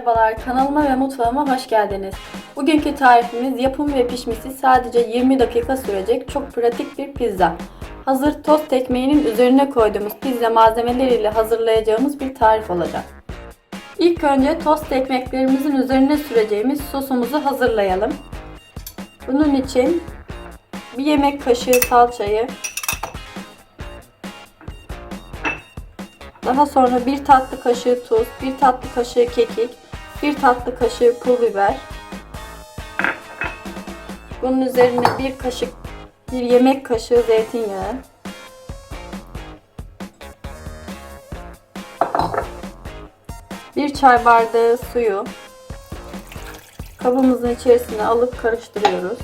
Merhabalar, kanalıma ve mutfağıma hoş geldiniz. Bugünkü tarifimiz yapım ve pişmesi sadece 20 dakika sürecek çok pratik bir pizza. Hazır tost ekmeğinin üzerine koyduğumuz pizza malzemeleriyle hazırlayacağımız bir tarif olacak. İlk önce tost ekmeklerimizin üzerine süreceğimiz sosumuzu hazırlayalım. Bunun için bir yemek kaşığı salçayı, Daha sonra bir tatlı kaşığı tuz, bir tatlı kaşığı kekik, bir tatlı kaşığı pul biber. Bunun üzerine bir kaşık, bir yemek kaşığı zeytinyağı. Bir çay bardağı suyu kabımızın içerisine alıp karıştırıyoruz.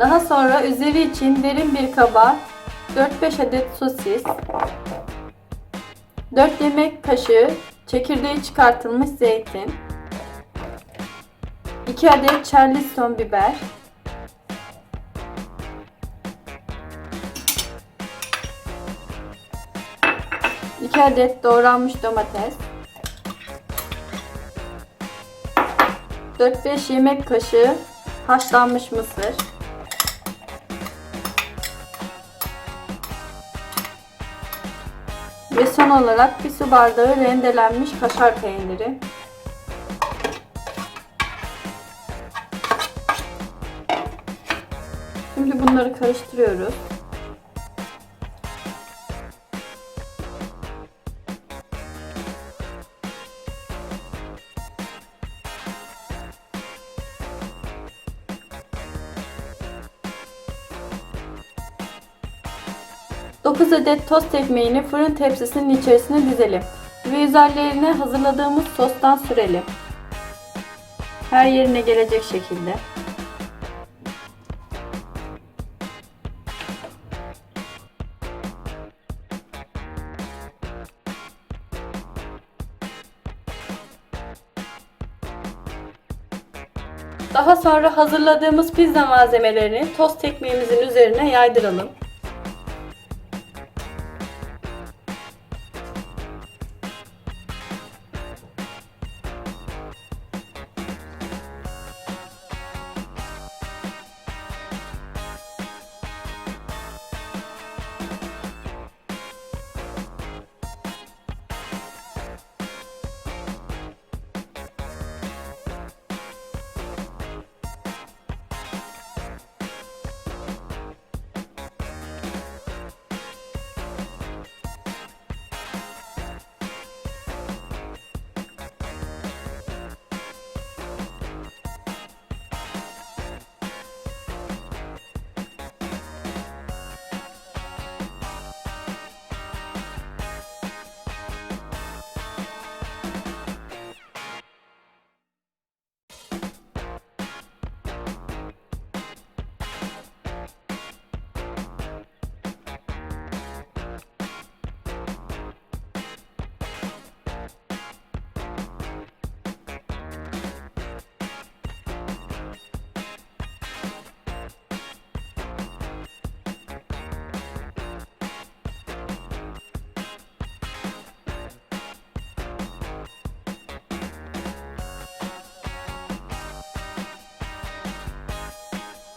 Daha sonra üzeri için derin bir kaba 4-5 adet sosis, 4 yemek kaşığı çekirdeği çıkartılmış zeytin, 2 adet charleston biber, iki adet doğranmış domates, 4-5 yemek kaşığı haşlanmış mısır, Ve son olarak bir su bardağı rendelenmiş kaşar peyniri. Şimdi bunları karıştırıyoruz. Dokuz adet tost ekmeğini fırın tepsisinin içerisine dizelim ve üzerlerine hazırladığımız sostan sürelim. Her yerine gelecek şekilde. Daha sonra hazırladığımız pizza malzemelerini tost ekmeğimizin üzerine yaydıralım.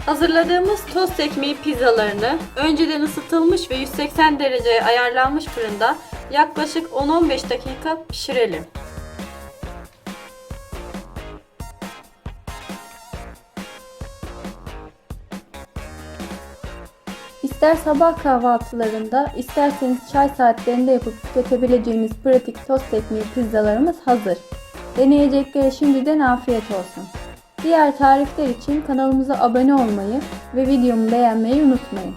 Hazırladığımız tost ekmeği pizzalarını önceden ısıtılmış ve 180 dereceye ayarlanmış fırında yaklaşık 10-15 dakika pişirelim. İster sabah kahvaltılarında, isterseniz çay saatlerinde yapıp tüketebileceğiniz pratik tost ekmeği pizzalarımız hazır. Deneyeceklere şimdiden afiyet olsun. Diğer tarifler için kanalımıza abone olmayı ve videomu beğenmeyi unutmayın.